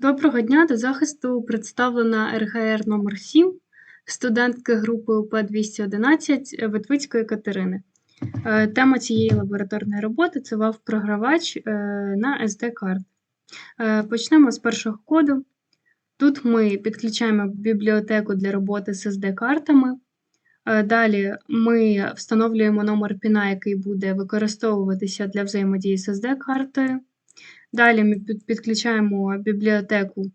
Доброго дня! До захисту представлена РГР номер 7 студентки групи УП-211 Ветвицької Катерини. Е, Тема цієї лабораторної роботи це вав-програвач е, на SD-карт. Е, Почнемо з першого коду. Тут ми підключаємо бібліотеку для роботи з SD-картами. Далі ми встановлюємо номер піна, який буде використовуватися для взаємодії з SD-картою. Далі ми підключаємо бібліотеку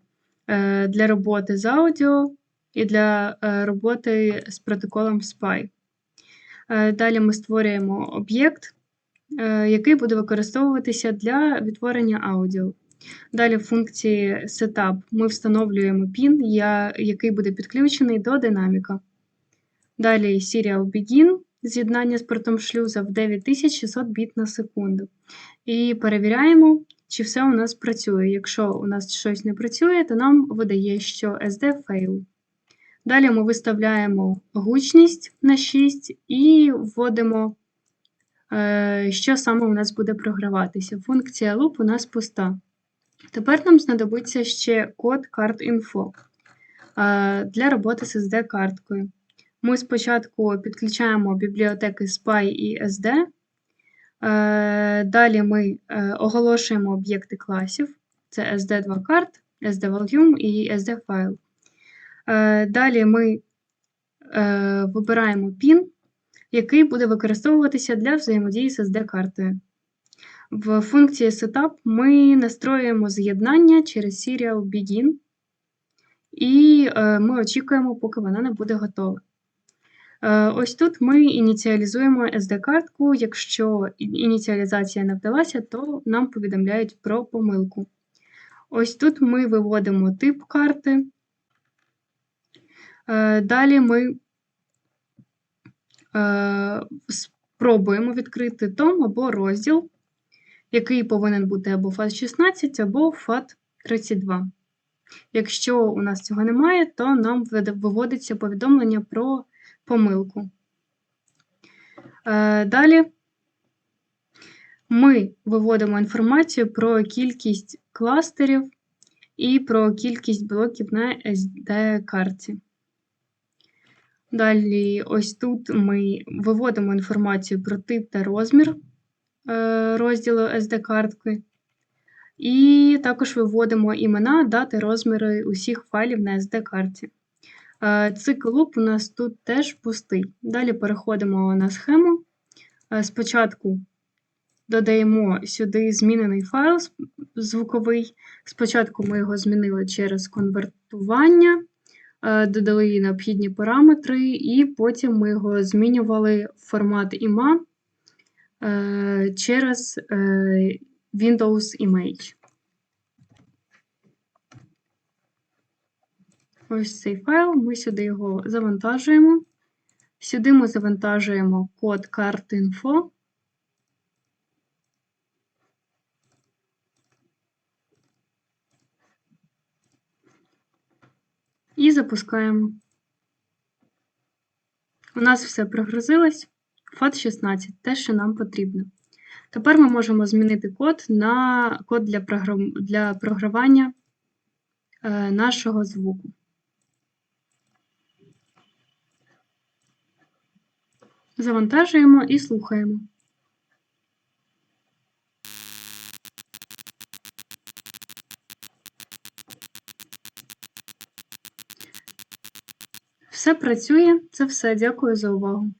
е, для роботи з аудіо і для е, роботи з протоколом SPY. Е, далі ми створюємо об'єкт, який буде використовуватися для відтворення аудіо. Далі в функції Setup ми встановлюємо PIN, який буде підключений до динаміка. Далі Serial Begin з'єднання з портом шлюза в 9600 біт на секунду. І перевіряємо, чи все у нас працює. Якщо у нас щось не працює, то нам видає, що SD fail. Далі ми виставляємо гучність на 6 і вводимо, е, що саме у нас буде програватися. Функція loop у нас пуста. Тепер нам знадобиться ще код CardInfo е, для роботи з SD-карткою. Ми спочатку підключаємо бібліотеки SPY і SD. Е, далі ми е, оголошуємо об'єкти класів: це SD2 карт, SD Volume і SD файл. Е, далі ми вибираємо PIN, який буде використовуватися для взаємодії з SD-картою. В функції Setup ми настроюємо з'єднання через Serial Begin, і ми очікуємо, поки вона не буде готова. Е, ось тут ми ініціалізуємо SD-картку. Якщо ініціалізація не вдалася, то нам повідомляють про помилку. Ось тут ми виводимо тип карти. Е, далі ми е, спробуємо відкрити том або розділ, який повинен бути або FAT16, або FAT32. Якщо у нас цього немає, то нам виводиться повідомлення про помилку. Е, далі ми виводимо інформацію про кількість кластерів і про кількість блоків на SD-карті. Далі, ось тут ми виводимо інформацію про тип та розмір е, розділу SD-картки. І також виводимо імена, дати, розміри усіх файлів на SD-карті. Е, цикл луп у нас тут теж пустий. Далі переходимо на схему. Е, спочатку додаємо сюди змінений файл звуковий. Спочатку ми його змінили через конвертування, е, додали необхідні параметри, і потім ми його змінювали в формат IMA через Windows Image. Ось цей файл, ми сюди його завантажуємо. Сюди ми завантажуємо код карт.info. І запускаємо. У нас все прогрузилось. FAT16 те, що нам потрібно. Тепер ми можемо змінити код на код для програвання е, нашого звуку. Завантажуємо і слухаємо. Все працює. Це все. Дякую за увагу.